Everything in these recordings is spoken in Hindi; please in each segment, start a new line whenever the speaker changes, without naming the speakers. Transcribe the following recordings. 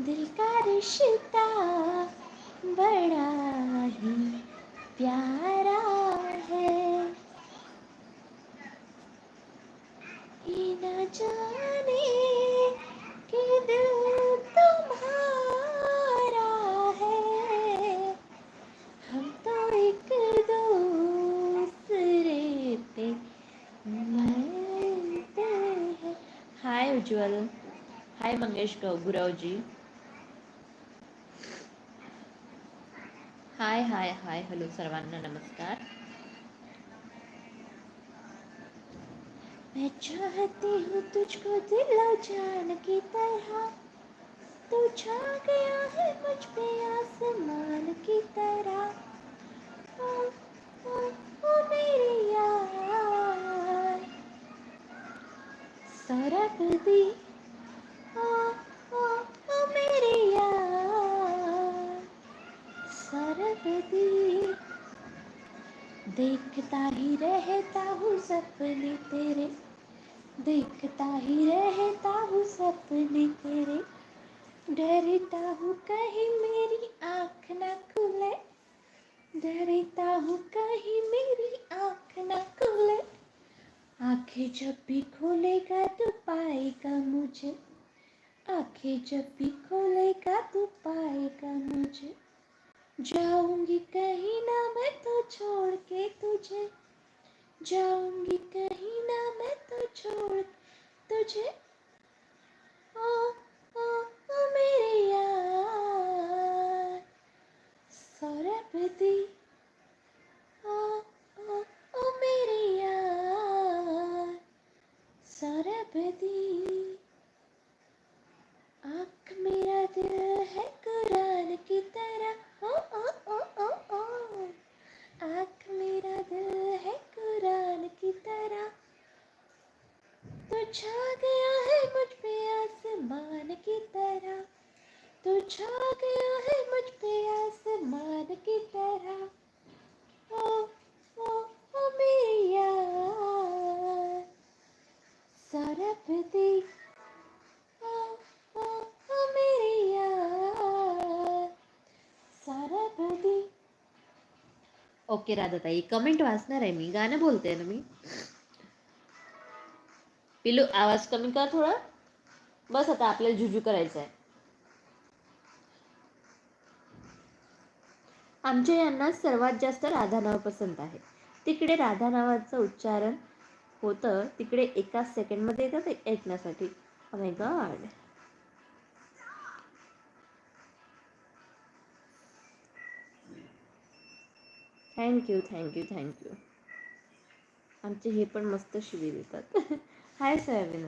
दिल का रिश्ता बड़ा ही प्यारा है। ये न जाने कि दिल तुम्हारा है। हम तो एक दूसरे पे मरते हैं। हाय उज्ज्वल, हाय मंगेश गुराव जी। हाय हाय हाय हॅलो सर्वांना नमस्कार मैं चाहती हूँ तुझको दिल जान की तरह। तू छा गया है मुझ पे आसमान की तरह। ओ, ओ, ओ मेरी यार। सरक दी ओ, ओ, ओ मेरी यार सरक दी देखता ही रहता हूँ सपने तेरे। देखता ही रहता हूँ सपने तेरे। डरता हूँ कहीं मेरी आँख न खुले। डरता हूँ कहीं मेरी आँख न खुले। आँखें जब भी खोलेगा तो पाएगा मुझे। आँखें जब भी खोलेगा तो पाएगा मुझे। जाऊँगी कहीं ना मैं तो छोड़ के तुझे। जाऊँगी कहीं ना मैं तो छोड़ तुझे। ओ ओ ओ मेरे यार सौरभ दी ओ ओ ओ मेरे यार सौरभ दी आँख मेरा दिल है कुरान की तरह ओ ओ ओ ओ ओ आँख मेरा दिल है कुरान की तरह छा गया है मुझ पे आसमान की तरह। तो छा गया है मुझ पे आसमान की तरह। ओ ओ ओ मेरी यार सरप ओ ओ ओ मेरी यार सरप ओके राधाताई कमेंट वाचणार आहे मी. गाणं बोलते ना मी. पिलू आवाज कमी कर थोडा. बस आता आपल्याला जुजू करायचं आहे आमच्या यांना सर्वात जास्त राधा नाव पसंत आहे. तिकडे राधा नावाचं उच्चारण होतं तिकडे एकाच सेकंडमध्ये येतं ते ऐकण्यासाठी. My God thank you thank you thank you आमचे हे पण मस्त शिवी देतात. हाय सोयाबीन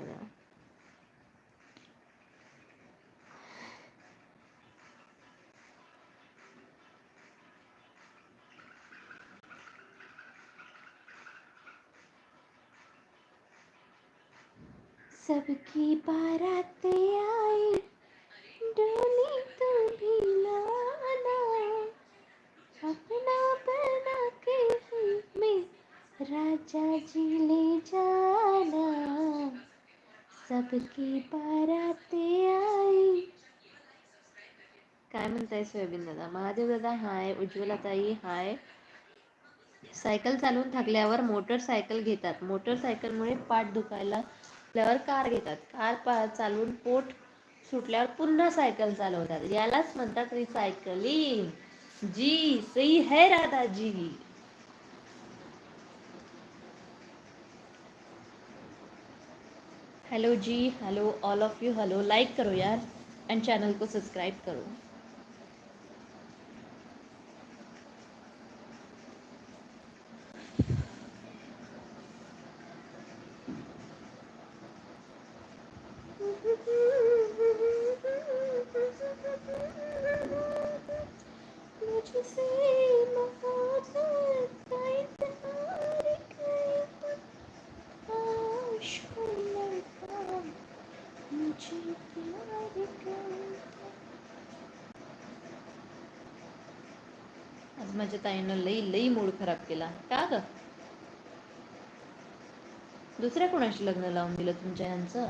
सबकी बारातें आई डोली तो भी सबकी बारातें आई। काय म्हणताय सोयाबीन दादा? महादेव दादा हाय. उज्ज्वला ताई हाय. सायकल चालवून थकल्यावर मोटरसायकल घेतात. मोटरसायकलमुळे पाठ दुखायला असल्यावर कार घेतात. कार पा चालवून पोट सुटल्यावर पुन्हा सायकल चालवतात. यालाच म्हणतात रिसायकलिंग जी सही है Radhaji. Hello ji hello all of you hello like करो यार एंड चैनल को सब्सक्राइब करो। आज माझ्या ताईनं लई लई मूड खराब केला. का ग? दुसऱ्या कोणाशी लग्न लावून दिलं तुमच्या यांचं